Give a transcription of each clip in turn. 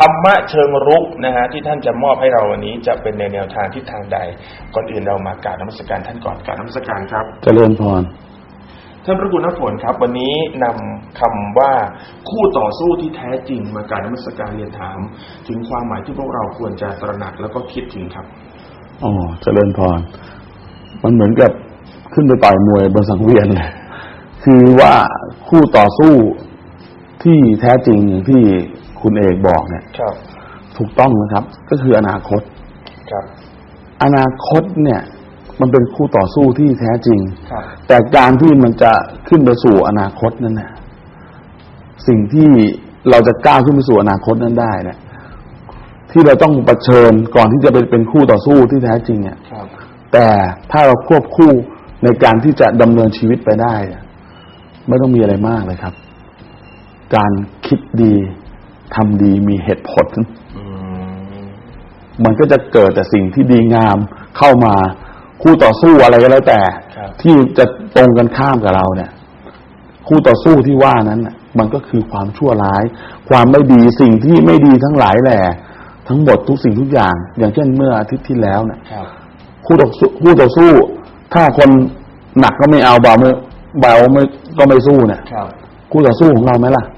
ธรรมะเชิงรุกนะฮะที่ท่านจะมอบให้เราวันนี้จะเป็นในแนวทางทิศทางใด ก่อนอื่นเรามากราบนมัสการท่านก่อนกราบนมัสการครับเจริญพรท่านพระคุณน้ำฝนครับ วันนี้นำคำว่าคู่ต่อสู้ที่แท้จริงมากรารนมัสการเรียนถาม ถึงความหมายที่พวกเราควรจะตระหนักแล้วก็คิดถึงครับอ๋อเจริญพรมันเหมือนกับขึ้นไปต่อยมวยบนสังเวียนเลยคือว่าคู่ต่อสู้ที่แท้จริงอย่างที่ คุณเอกบอกเนี่ยครับถูกต้องนะครับ ก็คืออนาคตครับอนาคตเนี่ย มันเป็นคู่ต่อสู้ที่แท้จริงครับแต่การที่มันจะขึ้นไปสู่อนาคตนั้นเนี่ยสิ่งที่เราจะก้าวขึ้นไปสู่อนาคตนั้นได้เนี่ยที่เราต้องเผชิญก่อนที่จะไปเป็นคู่ต่อสู้ที่แท้จริงเนี่ยครับแต่ถ้าเราควบคู่ในการที่จะดำเนินชีวิตไปได้เนี่ยไม่ต้องมีอะไรมากเลยครับ การคิดดี ทำดีมีเหตุผลอืมมันก็จะเกิดแต่สิ่งที่ดีงามเข้ามาคู่ต่อสู้อะไรก็แล้วแต่ครับที่จะตรงกันข้ามกับเราเนี่ย คู่ต่อสู้ที่ว่านั้นน่ะมันก็คือความชั่วร้าย ความไม่ดีสิ่งที่ไม่ดีทั้งหลายแหล่ทั้งหมดทุกสิ่งทุกอย่าง อย่างเช่นเมื่ออาทิตย์ที่แล้วเนี่ยครับคู่ต่อสู้คู่ต่อสู้ ถ้าคนหนักก็ไม่เอาเบาไม่เบาไม่ก็ไม่สู้เนี่ยครับคู่ต่อสู้ของเราไหมล่ะอืม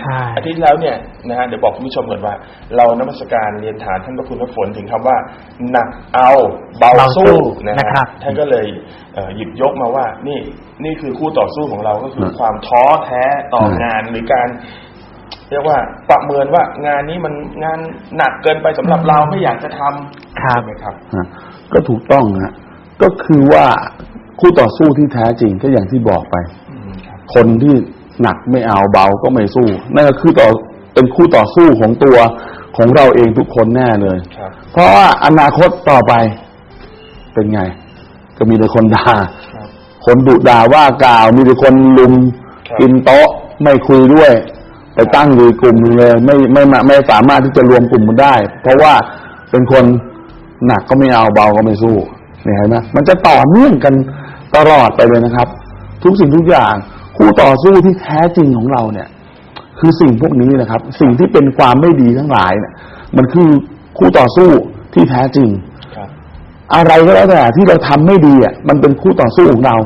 ใช่อาทิตย์แล้วเนี่ยนะฮะเดี๋ยวบอกคุณผู้ชมก่อนว่า เรานมัสการเรียนฐานท่านพระคุณพระฝนถึงคำว่า หนักเอาเบาเบาสู้สู้นะนะคฮะรับท่านก็เลยเอ่อหยิบยกมาว่า นี่นี่คือคู่ต่อสู้ของเราก็คืออืมความท้อแท้ต่ออืมงานหรือการเรียกว่าประเมินว่างานนี้มันงานหนักเกินไปสำหรับเราไม่อยากจะทำครับใช่ไหมครับฮะก็ถูกต้องฮะก็คือว่าคู่ต่อสู้ที่แท้จริงก็อย่างที่บอกไปอืมครับคนที่ หนักไม่เอาเบาก็ไม่สู้ นั่นก็คือต่อเป็นคู่ต่อสู้ของตัวของเราเองทุกคนแน่เลยครับเพราะว่าอนาคตต่อไปเป็นไง ก็มีแต่คนด่าครับคนดุด่าว่ากล่าว มีแต่คนลุมครับกินโต๊ะไม่คุยด้วย ไปตั้งอยู่อีกกลุ่มหนึ่งเลยไม่ไม่มาไม่สามารถที่จะรวมกลุ่มกันได้ เพราะว่าเป็นคนหนักก็ไม่เอาเบาก็ไม่สู้เนี่ยเห็นไหมมันจะต่อเนื่องกันตลอดไปเลยนะครับ ทุกสิ่งทุกอย่าง คู่ต่อสู้ที่แท้จริงของเราเนี่ย คือสิ่งพวกนี้นะครับ สิ่งที่เป็นความไม่ดีทั้งหลายเนี่ย มันคือคู่ต่อสู้ที่แท้จริงครับอะไรก็แล้วแต่ที่เราทำไม่ดีอะมันเป็นคู่ต่อสู้ของเรา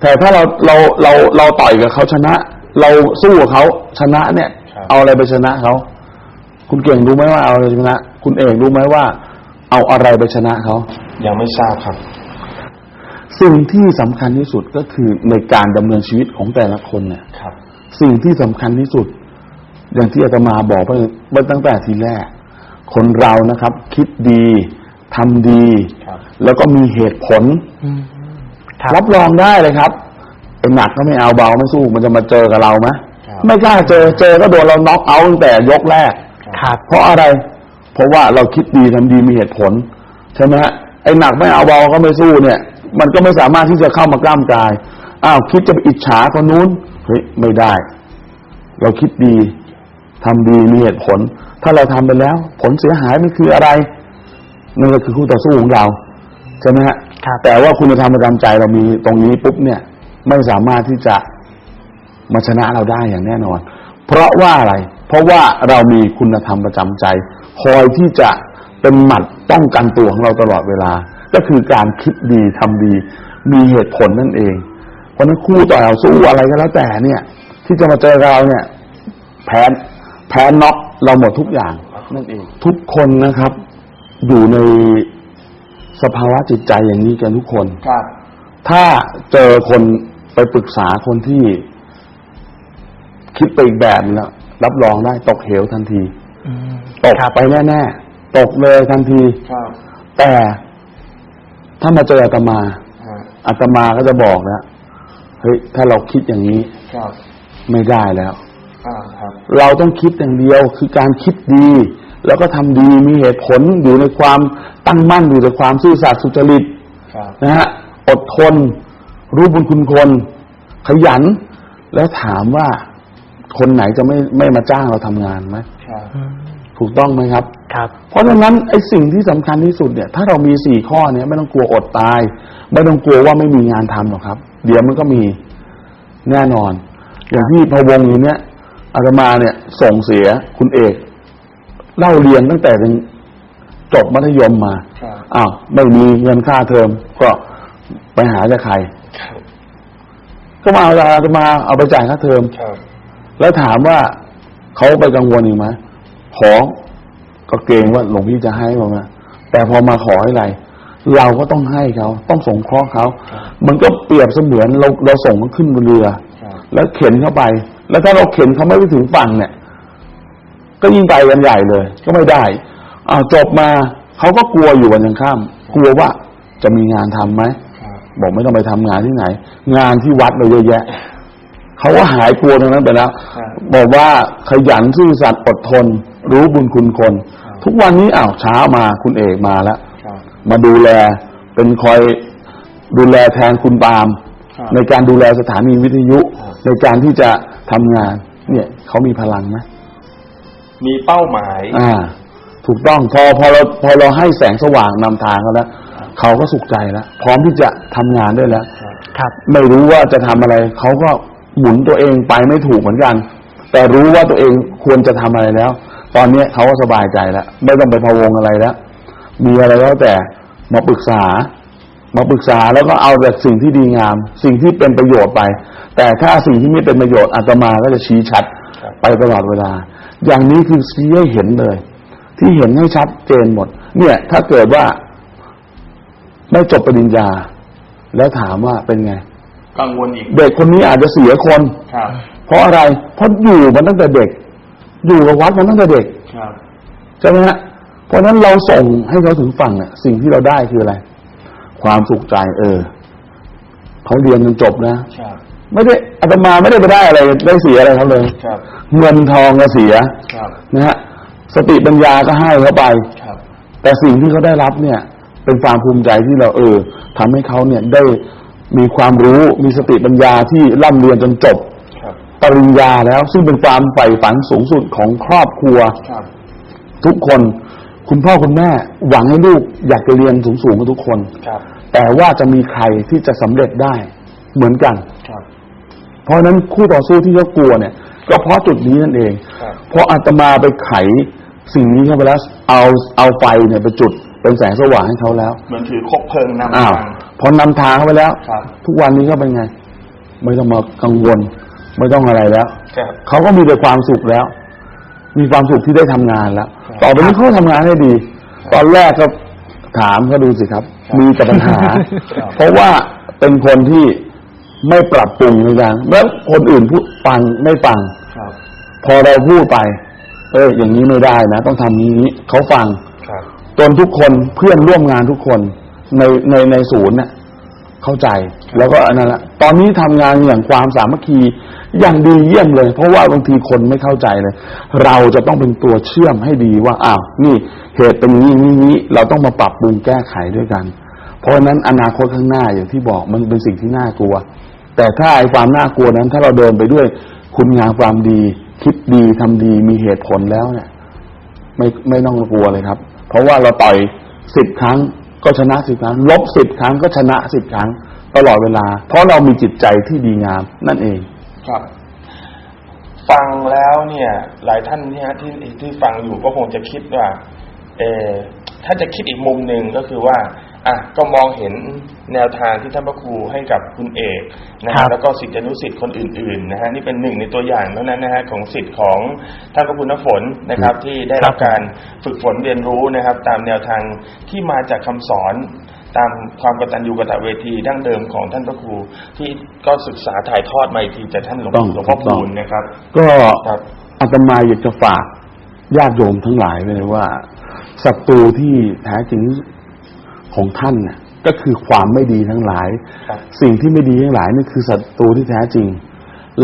แต่ถ้าเราเราเราเราต่อยกับเขาชนะ เราสู้กับเขาชนะเนี่ยครับเอาอะไรไปชนะเขาคุณเก่งรู้ไหมว่าเอาอะไรไปชนะ คุณเอกรู้ไหมว่า เอาอะไรไปชนะเขายังไม่ทราบครับ สิ่งที่สำคัญที่สุดก็คือในการดำเนินชีวิตของแต่ละคนเนี่ยครับ สิ่งที่สำคัญที่สุด อย่างที่อาตมาบอกไปไว้ตั้งแต่ทีแรก คนเรานะครับ คิดดีทำดีครับแล้วก็มีเหตุผลอืมครับรับรองได้เลยครับไอ้หนักก็ไม่เอาเบาไม่สู้ มันจะมาเจอกับเราไหมครับไม่กล้าเจอเจอก็โดนเราน็อกเอาตั้งแต่ยกแรกครับเพราะอะไร เพราะว่าเราคิดดีทำดีมีเหตุผลใช่ไหมฮะไอ้หนักไม่เอาเบาก็ไม่สู้เนี่ย มันก็ไม่สามารถที่จะเข้ามากล้ามกาย อ้าวคิดจะไปอิจฉาคนนู้นเฮ้ยไม่ได้ เราคิดดีทำดีมีเหตุผล ถ้าเราทำไปแล้ว ผลเสียหายมันคืออะไรนั่นก็คือคู่ต่อสู้ของเราใช่ไหมฮะครับแต่ว่าคุณธรรมประจำใจเรามีตรงนี้ปุ๊บเนี่ย ไม่สามารถที่จะมาชนะเราได้อย่างแน่นอน เพราะว่าอะไร เพราะว่าเรามีคุณธรรมประจำใจ คอยที่จะเป็นหมัดป้องกันตัวของเราตลอดเวลา ก็คือการคิดดีทำดี มีเหตุผลนั่นเอง เพราะฉะนั้นคู่ต่อสู้อะไรก็แล้วแต่เนี่ย ที่จะมาเจอเราเนี่ย แพ้แพ้น็อกเราหมดทุกอย่างนั่นเอง ทุกคนนะครับ อยู่ในสภาวะจิตใจอย่างนี้กันทุกคนครับ ถ้าเจอคนไปปรึกษาคนที่ คิดไปอีกแบบนึงแล้วรับรองได้ตกเหวทันทีอืมตกครับไปแน่ ๆ ตกเลยทันทีครับแต่ ถ้ามาเจออาตมาฮะอาตมาก็จะบอกนะเฮ้ยถ้าเราคิดอย่างนี้ครับไม่ได้แล้วอ่าครับเราต้องคิดอย่างเดียวคือการคิดดี แล้วก็ทำดีมีเหตุผลอยู่ในความตั้งมั่นอยู่ในความซื่อสัตย์สุจริตครับนะฮะอดทน รู้บุญคุณคน ขยัน แล้วถามว่าคนไหนจะไม่ไม่มาจ้างเราทำงานไหมครับอืมถูกต้องไหมครับ ครับเพราะฉะนั้นไอ้สิ่งที่สำคัญที่สุดเนี่ย ถ้าเรามีสี่ข้อเนี้ยไม่ต้องกลัวอดตาย ไม่ต้องกลัวว่าไม่มีงานทำหรอกครับ เดี๋ยวมันก็มีแน่นอน อย่างที่พะวงอยู่เนี้ยอาตมาเนี่ยส่งเสียคุณเอกเล่าเรียนตั้งแต่เป็นจบมัธยมมาครับอ้าวไม่มีเงินค่าเทอมก็ไปหาจากใครครับก็มาเอาอาตมาเอาไปจ่ายค่าเทอมครับแล้วถามว่าเขาไปกังวลอีกไหมขอ ก็เกรงว่าหลวงพี่จะให้มาแต่พอมาขอให้อะไร เราก็ต้องให้เขา ต้องสงเคราะห์เขา มันก็เปรียบเสมือนเราเราส่งเขาขึ้นบนเรือครับแล้วเข็นเข้าไป แล้วถ้าเราเข็นเขาไม่ไปถึงฝั่งเนี่ย ก็ยิ่งไปกันใหญ่เลย ก็ไม่ได้อ้าวจบมาเขาก็กลัวอยู่วันยังข้าม กลัวว่าจะมีงานทำไหมครับบอกไม่ต้องไปทำงานที่ไหน งานที่วัดเราเยอะแยะเขาก็หายกลัวตรงนั้นไปแล้วครับบอกว่าขยันซื่อสัตย์อดทน รู้บุญคุณคนครับทุกวันนี้อ้าวเช้ามาคุณเอกมาแล้วครับมาดูแลเป็นคอยดูแลแทนคุณปาล์มครับในการดูแลสถานีวิทยุครับในการที่จะทำงาน เนี่ยเขามีพลังไหมมีเป้าหมาย อ่า ถูกต้องพอพอเราพอเราให้แสงสว่างนำทางเขาแล้วเขาก็สุขใจแล้วพร้อมที่จะทำงานได้แล้วครับครับ ไม่รู้ว่าจะทำอะไร เขาก็หมุนตัวเองไปไม่ถูกเหมือนกัน แต่รู้ว่าตัวเองควรจะทำอะไรแล้ว ตอนนี้เขาก็สบายใจแล้วไม่ต้องไปพะวงอะไรแล้วมีอะไรแล้วแต่มาปรึกษา มาปรึกษาแล้วก็เอาแต่สิ่งที่ดีงาม สิ่งที่เป็นประโยชน์ไป แต่ถ้าสิ่งที่ไม่เป็นประโยชน์อาตมาก็จะชี้ชัดครับไปตลอดเวลา อย่างนี้คือชี้ให้เห็นเลย ที่เห็นให้ชัดเจนหมด เนี่ย ถ้าเกิดว่าไม่จบปริญญา แล้วถามว่าเป็นไงกังวลอีก เด็กคนนี้อาจจะเสียคนครับเพราะอะไร เพราะอยู่มาตั้งแต่เด็ก อยู่กับวัดมาตั้งแต่เด็กครับใช่ไหมฮะเพราะฉะนั้นเราส่งให้เขาถึงฝั่งเนี่ยสิ่งที่เราได้คืออะไร ความสุขใจเออเขาเรียนจนจบนะครับไม่ได้อาตมาไม่ได้ไปได้อะไรได้เสียอะไรเขาเลยครับเงินทองก็เสียครับนะฮะสติปัญญาก็ให้เขาไปครับแต่สิ่งที่เขาได้รับเนี่ย เป็นความภูมิใจที่เราเออทำให้เขาเนี่ยได้มีความรู้มีสติปัญญาที่ร่ำเรียนจนจบค รับปริญญาแล้ว ซึ่งเป็นความใฝ่ฝันสูงสุดของครอบครัว ครับ ทุกคน คุณพ่อคุณแม่ หวังให้ลูกอยากจะเรียนสูงๆกับทุกคน ครับ แต่ว่าจะมีใครที่จะสำเร็จได้เหมือนกัน ครับ เพราะฉะนั้นคู่ต่อสู้ที่เขากลัวเนี่ย ก็เพราะจุดนี้นั่นเอง ครับ เพราะอาตมาไปไขสิ่งนี้เข้าไปแล้วเอาเอาไฟเนี่ยไปจุดเป็นแสงสว่างให้เขาแล้ว เหมือนถือคบเพลิงนำอ้าวทาง พอนำทางเข้าไปแล้ว ครับ ทุกวันนี้ก็เป็นไง ไม่ต้องมากังวล ไม่ต้องอะไรแล้วครับ เขาก็มีแต่ความสุขแล้ว มีความสุขที่ได้ทำงานแล้วครับต่อไปนี้เขาทำงานได้ดี ตอนแรกก็ถามเขาดูสิครับครับ มีแต่ปัญหา ครับ เพราะว่าเป็นคนที่ไม่ปรับปรุงในการแล้วคนอื่นพูดฟังไม่ฟัง ครับ พอเราพูดไป เอออย่างนี้ไม่ได้นะ ต้องทำนี้เขาฟัง ครับจนทุกคนเพื่อนร่วมงานทุกคนในในในศูนย์เนี่ยเข้าใจ แล้วก็อันนั้นแหละตอนนี้ทำงานอย่างความสามัคคีอย่างดีเยี่ยมเลย เพราะว่าบางทีคนไม่เข้าใจเลย เราจะต้องเป็นตัวเชื่อมให้ดีว่าอ้าวนี่เหตุเป็นนี้นี้นี้เราต้องมาปรับปรุงแก้ไขด้วยกัน เพราะฉะนั้นอนาคตข้างหน้าอย่างที่บอกมันเป็นสิ่งที่น่ากลัว แต่ถ้าไอ้ความน่ากลัวนั้น ถ้าเราเดินไปด้วยคุณงามความดี คิดดีทำดีมีเหตุผลแล้วเนี่ย ไม่ไม่ต้องกลัวเลยครับ เพราะว่าเราต่อยสิบครั้งก็ชนะสิบครั้ง ลบสิบครั้งก็ชนะสิบครั้ง ตลอดเวลา เพราะเรามีจิตใจที่ดีงามนั่นเองครับ ฟังแล้วเนี่ย หลายท่านเนี่ยที่ที่ฟังอยู่ก็คงจะคิดว่า เออถ้าจะคิดอีกมุมหนึ่งก็คือว่าอะก็มองเห็นแนวทางที่ท่านพระครูให้กับคุณเอกนะครัฮะบแล้วก็สิทธิอนุสิทธิ์คนอื่นๆนะฮะนี่เป็นหนึ่งในตัวอย่างเท่านั้นนะฮะของสิทธิ์ของท่านพระคุณฝนนะครับ ที่ได้รับการฝึกฝนเรียนรู้นะครับ ตามแนวทางที่มาจากคำสอน ตามความกตัญญูกตเวทีดั้งเดิมของท่านพระครูที่ก็ศึกษาถ่ายทอดมาอีกทีจากท่านหลวงต้องหลวงพ่อต้องพูนนะครับ ก็ครับอาตมาอยากจะฝากญาติโยมทั้งหลายไว้เลยว่าศัตรูที่แท้จริงของท่านน่ะก็คือความไม่ดีทั้งหลาย ครับ สิ่งที่ไม่ดีทั้งหลายนี่คือศัตรูที่แท้จริง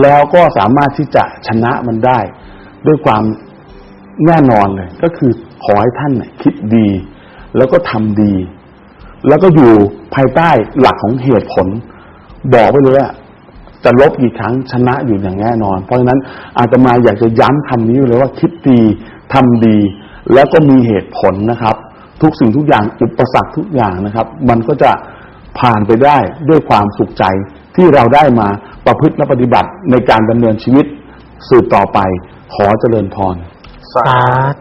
แล้วก็สามารถที่จะชนะมันได้ ด้วยความแน่นอนเลย ก็คือขอให้ท่านน่ะคิดดี แล้วก็ทำดี แล้วก็อยู่ภายใต้หลักของเหตุผล บอกไปเลยว่าจะลบกี่ครั้งชนะอยู่อย่างแน่นอน เพราะฉะนั้นอาตมาอยากจะย้ำคำนี้เลยว่าคิดดีทำดี แล้วก็มีเหตุผลนะครับ ทุกสิ่งทุกอย่างอุปสรรคทุกอย่างนะครับ มันก็จะผ่านไปได้ด้วยความสุขใจที่เราได้มาประพฤติและปฏิบัติในการดำเนินชีวิตสืบต่อไปขอเจริญพร สาธุ